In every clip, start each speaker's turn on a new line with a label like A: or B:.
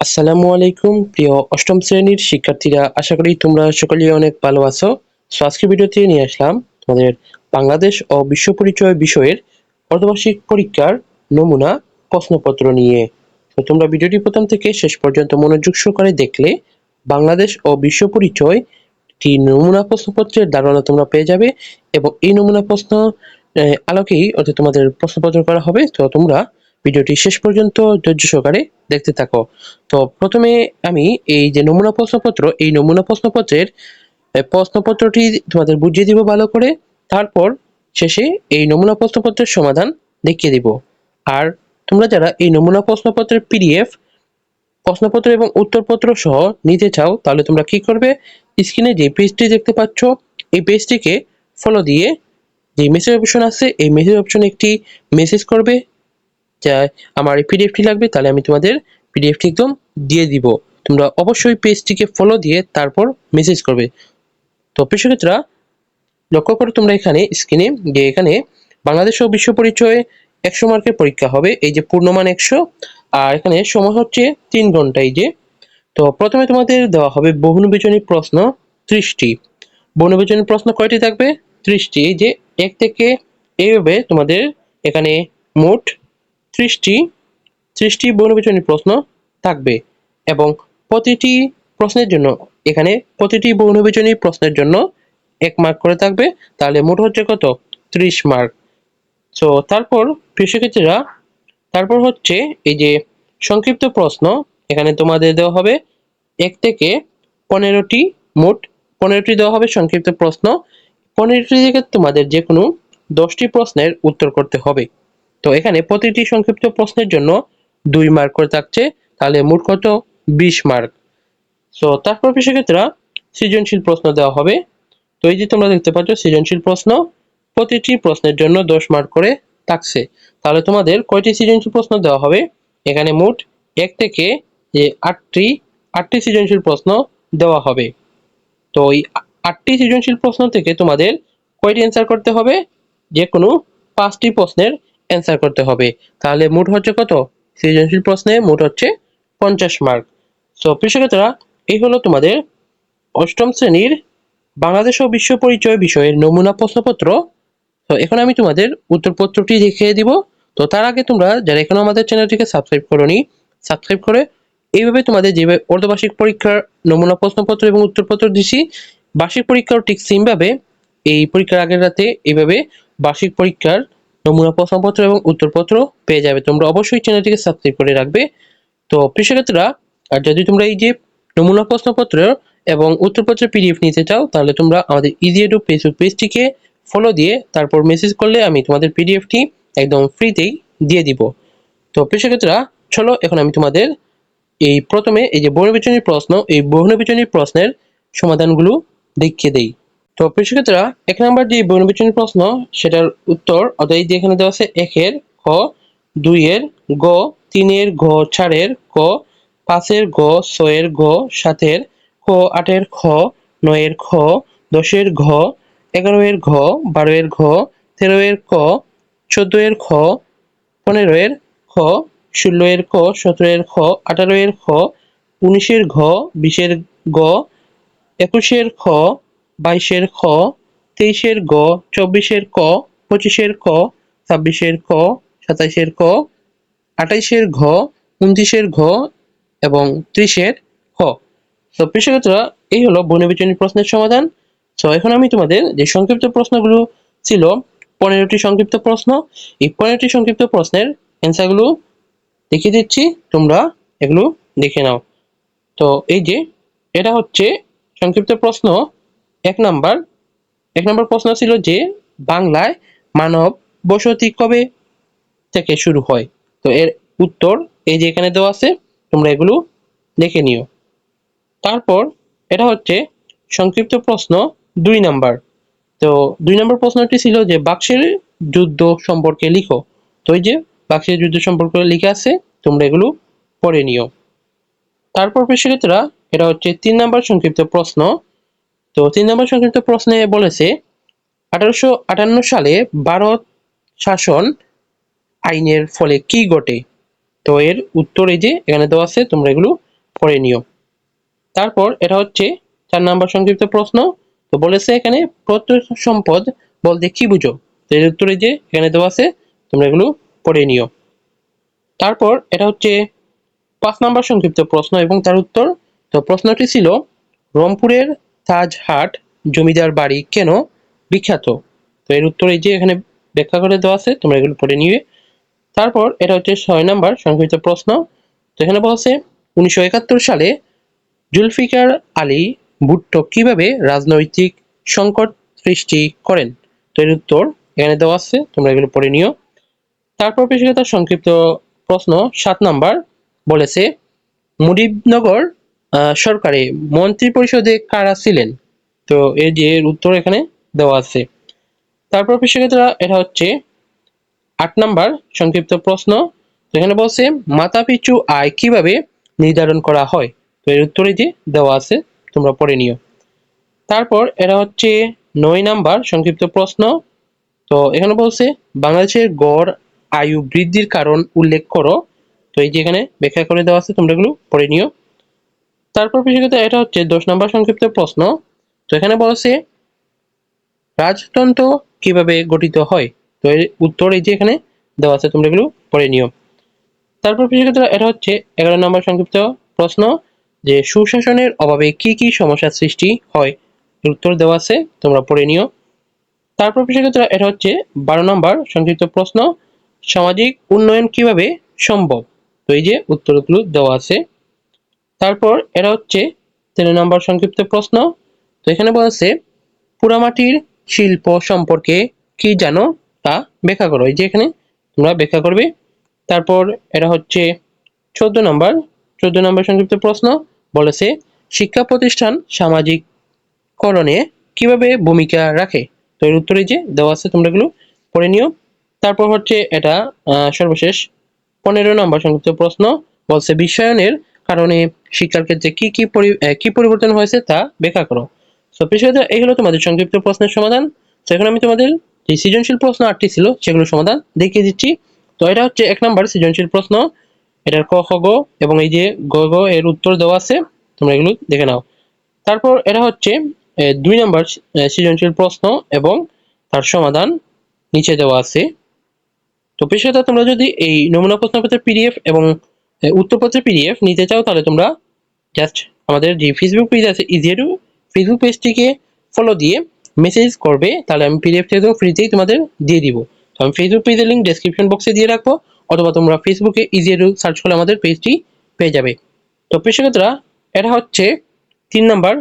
A: আসসালামু আলাইকুম, প্রিয় অষ্টম শ্রেণির শিক্ষার্থীরা। আশা করি তোমরা সকলেই অনেক ভালো আছো। সো আজকের ভিডিওতে নিয়ে আসলাম তোমাদের বাংলাদেশ ও বিশ্ব পরিচয় বিষয়ের অর্ধবার্ষিক পরীক্ষার নমুনা প্রশ্নপত্র নিয়ে। তো তোমরা ভিডিওটি প্রথম থেকে শেষ পর্যন্ত মনোযোগ সহকারে দেখলে বাংলাদেশ ও বিশ্ব পরিচয় একটি নমুনা প্রশ্নপত্রের ধারণা তোমরা পেয়ে যাবে এবং এই নমুনা প্রশ্ন আলোকেই অর্থাৎ তোমাদের প্রশ্নপত্র করা হবে। তো, তোমরা ভিডিওটি শেষ পর্যন্ত ধৈর্য সহকারে দেখতে থাকো। তো প্রথমে আমি এই যে নমুনা প্রশ্নপত্র, এই নমুনা প্রশ্নপত্রের প্রশ্নপত্রটি তোমাদের বুঝিয়ে দিব ভালো করে। তারপর শেষে এই নমুনা প্রশ্নপত্রের সমাধান দেখিয়ে দিব। আর তোমরা যারা এই নমুনা প্রশ্নপত্রের পিডিএফ, প্রশ্নপত্র এবং উত্তরপত্র সহ নিতে চাও, তাহলে তোমরা কি করবে? স্ক্রিনে যে পেজটি দেখতে পাচ্ছ, এই পেজটিকে ফলো দিয়ে যে মেসেজ অপশন আছে, এই মেসেজ অপশনে একটি মেসেজ করবে। আমার পিডিএফটি লাগবে, তাহলে আমি তোমাদের পিডিএফটি একদম দিয়ে দিব। তোমরা অবশ্যই পেজটিকে ফলো দিয়ে তারপর মেসেজ করবে। তো প্রেক্ষকরা লক্ষ্য করো তোমরা এখানে স্ক্রিনে যে এখানে বাংলাদেশ ও বিশ্ব পরিচয় একশো মার্কের পরীক্ষা হবে, এই যে পূর্ণমান একশো। আর এখানে সময় হচ্ছে তিন ঘণ্টা, এই যে। তো প্রথমে তোমাদের দেওয়া হবে বহুনির্বাচনী প্রশ্ন ত্রিশটি। বহুনির্বাচনী প্রশ্ন কয়টি থাকবে? ত্রিশটি যে এক থেকে এইভাবে তোমাদের এখানে মোট ত্রিশটি ত্রিশটি বহুনির্বাচনী প্রশ্ন থাকবে এবং প্রতিটি প্রশ্নের জন্য, এখানে প্রতিটি বহুনির্বাচনী প্রশ্নের জন্য এক মার্ক করে থাকবে। তাহলে মোট হচ্ছে কত? ত্রিশ মার্ক তো তারপর প্রিয় তারপর হচ্ছে এই যে সংক্ষিপ্ত প্রশ্ন, এখানে তোমাদের দেওয়া হবে এক থেকে পনেরোটি, মোট পনেরোটি দেওয়া হবে সংক্ষিপ্ত প্রশ্ন। পনেরোটি থেকে তোমাদের যে কোনো দশটি প্রশ্নের উত্তর করতে হবে। তো এখানে প্রতিটি সংক্ষিপ্ত প্রশ্নের জন্য দুই মার্ক করে থাকছে, তাহলে মোট কত? বিশ মার্ক তো তারপর শিক্ষার্থীরা সৃজনশীল প্রশ্ন দেওয়া হবে। তো এই যে তোমরা দেখতে পাচ্ছ, সৃজনশীল প্রশ্ন প্রতিটি প্রশ্নের জন্য দশ মার্ক করে থাকছে। তাহলে তোমাদের কয়টি সৃজনশীল প্রশ্ন দেওয়া হবে? এখানে মোট এক থেকে যে আটটি আটটি সৃজনশীল প্রশ্ন দেওয়া হবে। তো এই আটটি সৃজনশীল প্রশ্ন থেকে তোমাদের কয়টি অ্যান্সার করতে হবে? যে কোনো পাঁচটি প্রশ্নের অ্যান্সার করতে হবে। তাহলে মোট হচ্ছে কত? সৃজনশীল প্রশ্নে মোট হচ্ছে পঞ্চাশ মার্ক তো কৃষকরা, এই হলো তোমাদের অষ্টম শ্রেণির বাংলাদেশ ও বিশ্ব পরিচয় বিষয়ের নমুনা প্রশ্নপত্র। তো এখন আমি তোমাদের উত্তরপত্রটি দেখিয়ে দিব। তো, তার আগে তোমরা যারা এখনও আমাদের চ্যানেলটিকে সাবস্ক্রাইব করোনি সাবস্ক্রাইব করে এইভাবে তোমাদের যেভাবে অর্ধবার্ষিক পরীক্ষার নমুনা প্রশ্নপত্র এবং উত্তরপত্র দিছি, বার্ষিক পরীক্ষাও ঠিক সেমভাবে এই পরীক্ষার আগের রাতে এইভাবে বার্ষিক পরীক্ষার নমুনা প্রশ্নপত্র এবং উত্তরপত্র পেয়ে যাবে। তোমরা অবশ্যই চ্যানেলটিকে সাবস্ক্রাইব করে রাখবে। তো প্রিয় আর যদি তোমরা এই যে নমুনা প্রশ্নপত্র এবং উত্তরপত্রের পিডিএফ নিতে চাও, তাহলে তোমরা আমাদের ইজি এডু ফেসবুক পেজটিকে ফলো দিয়ে তারপর মেসেজ করলে আমি তোমাদের পিডিএফটি একদম ফ্রিতেই দিয়ে দিব। তো প্রিয় চলো এখন আমি তোমাদের এই প্রথমে এই যে বহুনির্বাচনী প্রশ্ন, এই বহুনির্বাচনী প্রশ্নের সমাধানগুলো দেখিয়ে দেই। তো প্রিয় শিক্ষার্থীরা, এক নম্বর যে বহুনির্বাচনী প্রশ্ন, সেটার উত্তর অর্থাৎ যে এখানে দেওয়া আছে একের খ দুইয়ের গ তিনের ঘ চারের ক পাঁচের গ ছয়ের ঘ সাতের ক আটের খ নয়ের খ দশের ঘ, এগারো এর ঘ, বারো এর ঘ, তেরো এর ক, চোদ্দ এর খ, পনেরো এর খ, ষোলো এর ক, সতেরো এর খ, আঠারো এর খ উনিশের ঘ বিশের গ একুশের খ বাইশের খ, তেইশের গ, চব্বিশের ক, পঁচিশের ক, ছাব্বিশের ক, সাতাইশের ক, আঠাইশের ঘ, উনত্রিশের ঘ এবং ত্রিশের খ। তো কৃষকরা এই হলো বনবিচনী প্রশ্নের সমাধান। তো এখন আমি তোমাদের যে সংক্ষিপ্ত প্রশ্নগুলো ছিল, পনেরোটি সংক্ষিপ্ত প্রশ্ন, এই পনেরোটি সংক্ষিপ্ত প্রশ্নের অ্যান্সারগুলো দেখিয়ে দিচ্ছি, তোমরা এগুলো দেখে নাও। তো এই যে, এটা হচ্ছে সংক্ষিপ্ত প্রশ্ন। এক নাম্বার, এক নম্বর প্রশ্ন ছিল যে বাংলায় মানব বসতি কবে থেকে শুরু হয়? তো এর উত্তর এই যে এখানে দেওয়া আছে, তোমরা এগুলো দেখে নিও। তারপর এটা হচ্ছে সংক্ষিপ্ত প্রশ্ন দুই নাম্বার। তো দুই নম্বর প্রশ্নটি ছিল যে বাক্সের যুদ্ধ সম্পর্কে লিখো। তো এই যে বাক্সের যুদ্ধ সম্পর্কে লিখে আছে, তোমরা এগুলো পড়ে নিও। তারপর শিক্ষার্থীরা এটা হচ্ছে তিন নম্বর সংক্ষিপ্ত প্রশ্ন। তো তিন নম্বর সংক্ষিপ্ত প্রশ্নে বলেছে, আঠারোশো আটান্ন সালে ভারত শাসন আইনের ফলে কি ঘটে? তো এর উত্তর এই যে, এখানে দেওয়া আছে, তোমরা এগুলো পড়ে নিও। তারপর এটা হচ্ছে চার নাম্বার সংক্ষিপ্ত প্রশ্ন, তো বলেছে এখানে প্রত্যয় সম্পদ বলতে কি বুঝো? তো এর উত্তরে যে, এখানে দেওয়া আছে, তোমরা এগুলো পড়ে নিও। তারপর এটা হচ্ছে পাঁচ নাম্বার সংক্ষিপ্ত প্রশ্ন এবং তার উত্তর, তো প্রশ্নটি ছিল রংপুরের তাজহাট জমিদার বাড়ি কেন বিখ্যাত? তো এর উত্তর এই যে এখানে ব্যাখ্যা করে দেওয়া আছে তোমরা এগুলো পড়ে নিবে। তারপর এটা হচ্ছে ছয় নাম্বার সংক্ষিপ্ত প্রশ্ন। তো এখানে বলছে উনিশশো একাত্তর সালে জুলফিকার আলী ভুট্টো কীভাবে রাজনৈতিক সংকট সৃষ্টি করেন? তো এর উত্তর এখানে দেওয়া আছে তোমরা এগুলো পড়ে নিও। তারপর পেশাগতার সংক্ষিপ্ত প্রশ্ন সাত নাম্বার। বলেছে মুজিবনগর আহ, সরকারে মন্ত্রী পরিষদে কারা ছিলেন? তো এই যে এর উত্তর এখানে দেওয়া আছে। তারপর পেশাগতরা এটা হচ্ছে আট নাম্বার সংক্ষিপ্ত প্রশ্ন। এখানে বলছে মাথা পিছু আয় কীভাবে নির্ধারণ করা হয়? তো এর উত্তরে যে দেওয়া আছে, তোমরা পড়ে নিও। তারপর এটা হচ্ছে নয় নাম্বার সংক্ষিপ্ত প্রশ্ন। তো এখানে বলছে, বাংলাদেশের গড় আয়ু বৃদ্ধির কারণ উল্লেখ করো। তো এই যে এখানে ব্যাখ্যা করে দেওয়া আছে, তোমরা এগুলো পড়ে নিও। তারপর বিশেষত এটা হচ্ছে দশ নম্বর সংক্ষিপ্ত প্রশ্ন। তো এখানে বলছে, রাজতন্ত্র কীভাবে গঠিত হয়? তো এর উত্তর এই যে এখানে দেওয়া আছে, তোমরা এগুলো পড়ে নিও। তারপর বিশেষত এটা হচ্ছে এগারো নম্বর সংক্ষিপ্ত প্রশ্ন, যে সুশাসনের অভাবে কি কি সমস্যার সৃষ্টি হয়? উত্তর দেওয়া আছে, তোমরা পড়ে নিও। তারপর বিশেষত এটা হচ্ছে বারো নম্বর সংক্ষিপ্ত প্রশ্ন, সামাজিক উন্নয়ন কীভাবে সম্ভব? তো এই যে উত্তরগুলো দেওয়া আছে। তারপর এটা হচ্ছে তেরো নম্বর সংক্ষিপ্ত প্রশ্ন। তো এখানে বলেছে পোড়ামাটির শিল্প সম্পর্কে কি জানো তা ব্যাখ্যা করো। এই যে এখানে তোমরা ব্যাখ্যা করবে। তারপর এটা হচ্ছে চোদ্দ নম্বর। চোদ্দ নম্বর সংক্ষিপ্ত প্রশ্ন বলেছে শিক্ষা প্রতিষ্ঠান সামাজিক করণে কীভাবে ভূমিকা রাখে? তো এর উত্তরে যে দেওয়া আছে, তোমরা এগুলো পড়ে নিও। তারপর হচ্ছে এটা সর্বশেষ পনেরো নম্বর সংক্ষিপ্ত প্রশ্ন বলছে বিশ্বায়নের কারণে শিক্ষার ক্ষেত্রে কি কি কি পরিবর্তন হয়েছে তা ব্যাখ্যা করো। তো পেশাদার এই হলো তোমাদের সংক্ষিপ্ত প্রশ্নের সমাধান। তো এখন আমি তোমাদের যে সৃজনশীল প্রশ্ন আটটি ছিল সেগুলোর সমাধান দেখিয়ে দিচ্ছি। তো এটা হচ্ছে এক নম্বর সৃজনশীল প্রশ্ন। এটার ক, খ, গ এবং এই যে গ গ এর উত্তর দেওয়া আছে, তোমরা এগুলো দেখে নাও। তারপর এটা হচ্ছে দুই নম্বর সৃজনশীল প্রশ্ন এবং তার সমাধান নিচে দেওয়া আছে। তো পেশাদার তোমরা যদি এই নমুনা প্রশ্নপত্রের পিডিএফ এবং উত্তরপত্রের পিডিএফ নিতে চাও, তাহলে তোমরা জাস্ট আমাদের যে ফেসবুক পেজ আছে ইজিয়ারু ফেসবুক পেজটিকে ফলো দিয়ে মেসেজ করবে, তাহলে আমি পিডিএফটি একদম ফ্রিতেই তোমাদের দিয়ে দিব। তো আমি ফেসবুক পেজের লিঙ্ক ডেসক্রিপশন বক্সে দিয়ে রাখব, অথবা তোমরা ফেসবুকে ইজিয়ারু সার্চ করলে আমাদের পেজটি পেয়ে যাবে। তো পেশাগতরা, এটা হচ্ছে তিন নাম্বার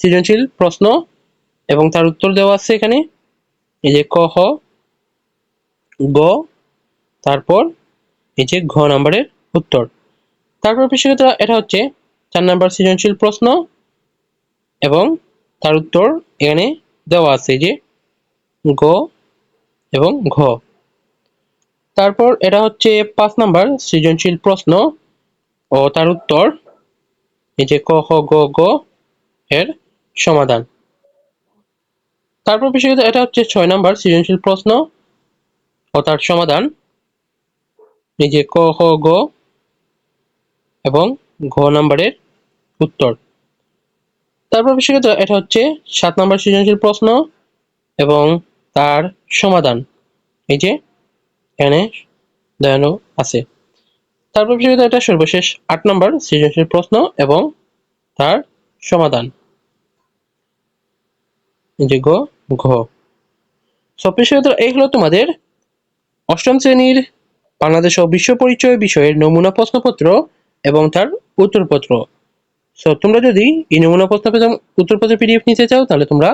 A: সৃজনশীল প্রশ্ন, এবং তার উত্তর দেওয়া আছে এখানে। এই যে ক খ গ, তারপর এই যে ঘ নাম্বারের উত্তর। তারপর পেশাগতরা এটা হচ্ছে, চার নাম্বার সৃজনশীল প্রশ্ন এবং তার উত্তর এখানে দেওয়া আছে যে গ এবং ঘ। তারপর এটা হচ্ছে পাঁচ নাম্বার সৃজনশীল প্রশ্ন ও তার উত্তর এই যে ক, খ, গ গ এর সমাধান। তারপর বিশেষত এটা হচ্ছে ছয় নাম্বার সৃজনশীল প্রশ্ন ও তার সমাধান। এই যে ক, খ, গ এবং ঘ নাম্বারের উত্তর। তারপর বিশেষত এটা হচ্ছে সাত নাম্বার সৃজনশীল প্রশ্ন এবং তার সমাধান। এই যে, এখানে দেখানো আছে। তারপর বিশেষত এটা সর্বশেষ আট নম্বর সৃজনশীল প্রশ্ন এবং তার সমাধান। যে গ, ঘ। সব বিশেষত এই হলো তোমাদের অষ্টম শ্রেণির বাংলাদেশ ও বিশ্ব পরিচয় বিষয়ের নমুনা প্রশ্নপত্র এবং তার উত্তরপত্র। সো তোমরা যদি এই নমুনা এবং উত্তরপত্র পিডিএফ নিতে চাও, তাহলে তোমরা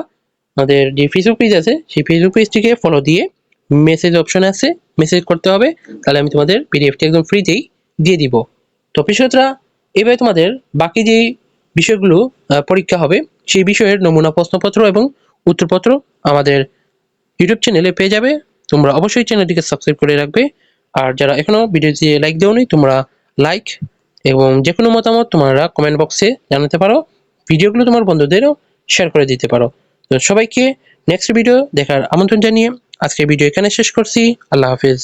A: আমাদের যে ফেসবুক পেজ আছে, সেই ফেসবুক পেজটিকে ফলো দিয়ে মেসেজ অপশন আছে মেসেজ করতে হবে। তাহলে আমি তোমাদের পিডিএফটি একদম ফ্রিতেই দিয়ে দিব। তো পিছতরা এবার তোমাদের বাকি যে বিষয়গুলো পরীক্ষা হবে, সেই বিষয়ের নমুনা প্রশ্নপত্র এবং উত্তরপত্র আমাদের ইউটিউব চ্যানেলে পেয়ে যাবে। তোমরা অবশ্যই চ্যানেলটিকে সাবস্ক্রাইব করে রাখবে। আর যারা এখনও ভিডিওটি লাইক দেওনি, তোমরা লাইক এবং যে কোনো মতামত তোমরা কমেন্ট বক্সে জানাতে পারো, ভিডিওগুলো তোমার বন্ধুদেরও শেয়ার করে দিতে পারো। তো সবাইকে নেক্সট ভিডিও দেখার আমন্ত্রণ জানিয়ে আজকের ভিডিও এখানে শেষ করছি। আল্লাহ হাফিজ।